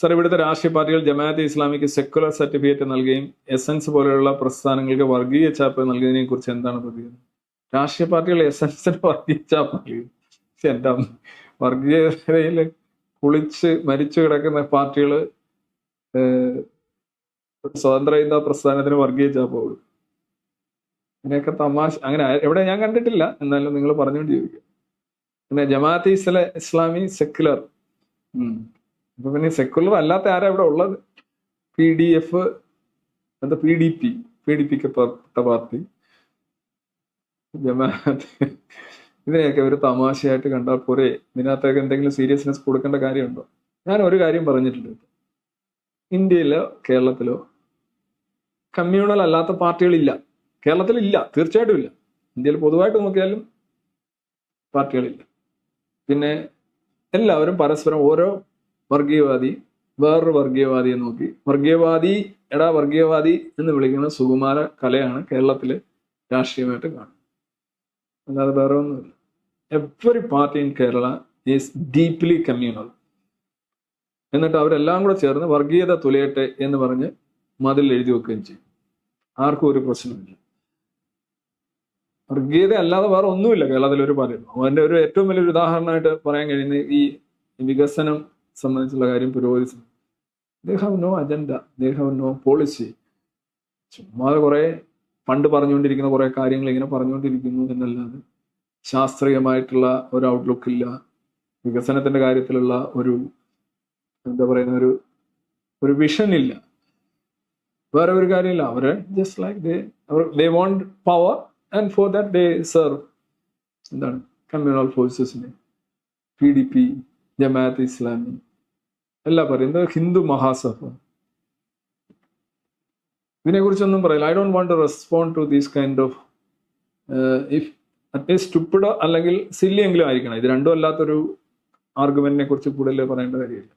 Sir ഇവിടുത്തെ രാഷ്ട്രീയ പാർട്ടികൾ ജമാഅത്തെ ഇസ്ലാമിക്ക് സെക്കുലർ സർട്ടിഫിക്കറ്റ് നൽകുകയും എസൻസ് പോലെയുള്ള പ്രസ്ഥാനങ്ങൾക്ക് വർഗീയ ചാപ്പ് നൽകുന്നതിനെ കുറിച്ച് എന്താണ് പ്രതികരണം? രാഷ്ട്രീയ പാർട്ടികൾ എസൻസിന് വർഗീയ ചാപ്പ് നൽകും പക്ഷെ വർഗീയതയിൽ കുളിച്ച് മരിച്ചു കിടക്കുന്ന പാർട്ടികൾ സ്വതന്ത്ര ഇന്ത പ്രസ്ഥാനത്തിന് വർഗീയ ചാപ്പ് കൊടുക്കും. അങ്ങനെയൊക്കെ തമാശ അങ്ങനെ എവിടെ ഞാൻ കണ്ടിട്ടില്ല എന്നാലും നിങ്ങൾ പറഞ്ഞുകൊണ്ട് ജീവിക്കുക. പിന്നെ ജമാഅത്ത് ഇസ്ല ഇസ്ലാമി സെക്കുലർ അപ്പൊ പിന്നെ സെക്കുലർ അല്ലാത്ത ആരാ ഇവിടെ ഉള്ളത്? പി ഡി എഫ് എന്താ P D P P D പിക്ക് പെട്ട പാർട്ടി. ജമാഅത്ത്. ഇതിനെയൊക്കെ ഒരു തമാശയായിട്ട് കണ്ടാൽ പോരെ. ഇതിനകത്തൊക്കെ എന്തെങ്കിലും സീരിയസ്നെസ് കൊടുക്കേണ്ട കാര്യമുണ്ടോ? ഞാൻ ഒരു കാര്യം പറഞ്ഞിട്ടുണ്ട്. ഇന്ത്യയിലോ കേരളത്തിലോ കമ്മ്യൂണൽ അല്ലാത്ത പാർട്ടികളില്ല. കേരളത്തിൽ ഇല്ല തീർച്ചയായിട്ടും ഇല്ല. ഇന്ത്യയിൽ പൊതുവായിട്ട് നോക്കിയാലും പാർട്ടികളില്ല. പിന്നെ എല്ലാവരും പരസ്പരം ഓരോ വർഗീയവാദി വേറൊരു വർഗീയവാദിയെ നോക്കി. വർഗീയവാദി എടാ വർഗീയവാദി എന്ന് വിളിക്കുന്ന സുകുമാര കലയാണ് കേരളത്തിലെ രാഷ്ട്രീയമായിട്ട് കാണുന്നത്. അല്ലാതെ വേറെ ഒന്നുമില്ല. Every party in Kerala is deeply communal എന്നിട്ട് അവരെല്ലാം കൂടെ ചേർന്ന് വർഗീയത തുലയട്ടെ എന്ന് പറഞ്ഞ് മതിൽ എഴുതി വെക്കുകയും ചെയ്യും. ആർക്കും ഒരു പ്രശ്നമില്ല വർഗീയത അല്ലാതെ വേറെ ഒന്നുമില്ല കേരളത്തിൽ ഒരു പാർട്ടി അതിന്റെ ഒരു ഏറ്റവും വലിയൊരു ഉദാഹരണമായിട്ട് പറയാൻ കഴിയുന്നത് ഈ വികസനം സംബന്ധിച്ചുള്ള കാര്യം പുരോഗതി they have no agenda they have no policy ചുമ്മാതെ കുറേ പണ്ട് പറഞ്ഞുകൊണ്ടിരിക്കുന്ന കുറേ കാര്യങ്ങൾ ഇങ്ങനെ പറഞ്ഞുകൊണ്ടിരിക്കുന്നു എന്നല്ലാതെ ശാസ്ത്രീയമായിട്ടുള്ള ഒരു ഔട്ട്ലുക്ക് ഇല്ല. വികസനത്തിന്റെ കാര്യത്തിലുള്ള ഒരു എന്താ പറയുന്ന ഒരു ഒരു വിഷൻ ഇല്ല. വേറെ ഒരു കാര്യമില്ല. അവർ just like they our they want power and for that they serve എന്താണ്? Communal ഫോഴ്സസിനെ P D P Jamaat Islami എല്ലാം പറയുന്നത് ഹിന്ദു മഹാസഭ? ഇതിനെക്കുറിച്ചൊന്നും പറയില്ല. I don't want to respond to these kind of if at least സ്റ്റുപ്പിഡോ അല്ലെങ്കിൽ സില്ലിയെങ്കിലും ആയിരിക്കണം. ഇത് രണ്ടും അല്ലാത്തൊരു ആർഗ്യുമെന്റിനെ കുറിച്ച് കൂടുതൽ പറയേണ്ട കാര്യമില്ല.